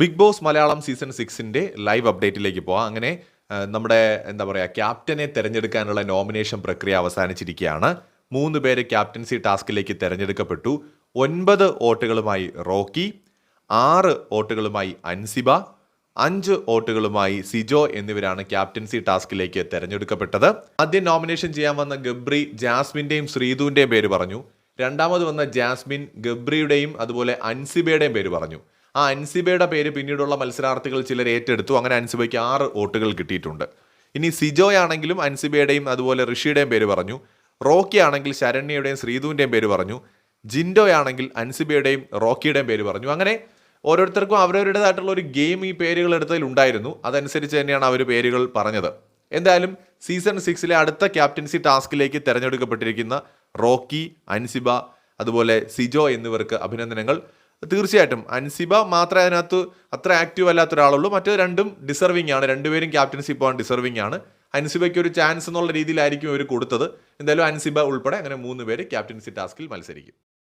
Big Boss Malayalam season സിക്സിന്റെ live അപ്ഡേറ്റിലേക്ക് പോവാം. അങ്ങനെ നമ്മുടെ എന്താ പറയുക ക്യാപ്റ്റനെ തിരഞ്ഞെടുക്കാനുള്ള നോമിനേഷൻ പ്രക്രിയ അവസാനിച്ചിരിക്കുകയാണ്. മൂന്ന് പേര് ക്യാപ്റ്റൻസി ടാസ്കിലേക്ക് തിരഞ്ഞെടുക്കപ്പെട്ടു. ഒൻപത് വോട്ടുകളുമായി റോക്കി ആറ് വോട്ടുകളുമായി അൻസിബ അഞ്ച് വോട്ടുകളുമായി സിജോ എന്നിവരാണ് ക്യാപ്റ്റൻസി ടാസ്കിലേക്ക് തിരഞ്ഞെടുക്കപ്പെട്ടത്. ആദ്യം നോമിനേഷൻ ചെയ്യാൻ വന്ന ഗബ്രി ജാസ്മിന്റെയും ശ്രീതുവിന്റെയും പേര് പറഞ്ഞു. രണ്ടാമത് വന്ന ജാസ്മിൻ ഗബ്രിയുടെയും അതുപോലെ അൻസിബയുടെയും പേര് പറഞ്ഞു. ആ അൻസിബയുടെ പേര് പിന്നീടുള്ള മത്സരാർത്ഥികൾ ചിലർ ഏറ്റെടുത്തു. അങ്ങനെ അൻസിബയ്ക്ക് ആറ് വോട്ടുകൾ കിട്ടിയിട്ടുണ്ട്. ഇനി സിജോയാണെങ്കിലും അൻസിബയുടെയും അതുപോലെ ഋഷിയുടെയും പേര് പറഞ്ഞു. റോക്കി ആണെങ്കിൽ ശരണ്യയുടെയും ശ്രീതുവിന്റെയും പേര് പറഞ്ഞു. ജിൻഡോയാണെങ്കിൽ അൻസിബയുടെയും റോക്കിയുടെയും പേര് പറഞ്ഞു. അങ്ങനെ ഓരോരുത്തർക്കും അവരവരുടേതായിട്ടുള്ള ഒരു ഗെയിം ഈ പേരുകൾ എടുത്തതിൽ ഉണ്ടായിരുന്നു. അതനുസരിച്ച് തന്നെയാണ് അവർ പേരുകൾ പറഞ്ഞത്. എന്തായാലും സീസൺ സിക്സിലെ അടുത്ത ക്യാപ്റ്റൻസി ടാസ്കിലേക്ക് തിരഞ്ഞെടുക്കപ്പെട്ടിരിക്കുന്ന റോക്കി അൻസിബ അതുപോലെ സിജോ എന്നിവർക്ക് അഭിനന്ദനങ്ങൾ. തീർച്ചയായിട്ടും. അൻസിബ മാത്രമേ അതിനകത്ത് അത്ര ആക്റ്റീവ് അല്ലാത്ത ഒരാളുള്ളൂ. മറ്റു രണ്ടും ഡിസർവിംഗ് ആണ്. രണ്ടുപേരും ക്യാപ്റ്റൻസി പോകാൻ ഡിസർവിംഗ് ആണ്. അൻസിബയ്ക്ക് ഒരു ചാൻസ് എന്നുള്ള രീതിയിലായിരിക്കും ഇവർ കൊടുത്തത്. എന്തായാലും അൻസിബ ഉൾപ്പെടെ അങ്ങനെ മൂന്ന് പേര് ക്യാപ്റ്റൻസി ടാസ്കിൽ മത്സരിക്കും.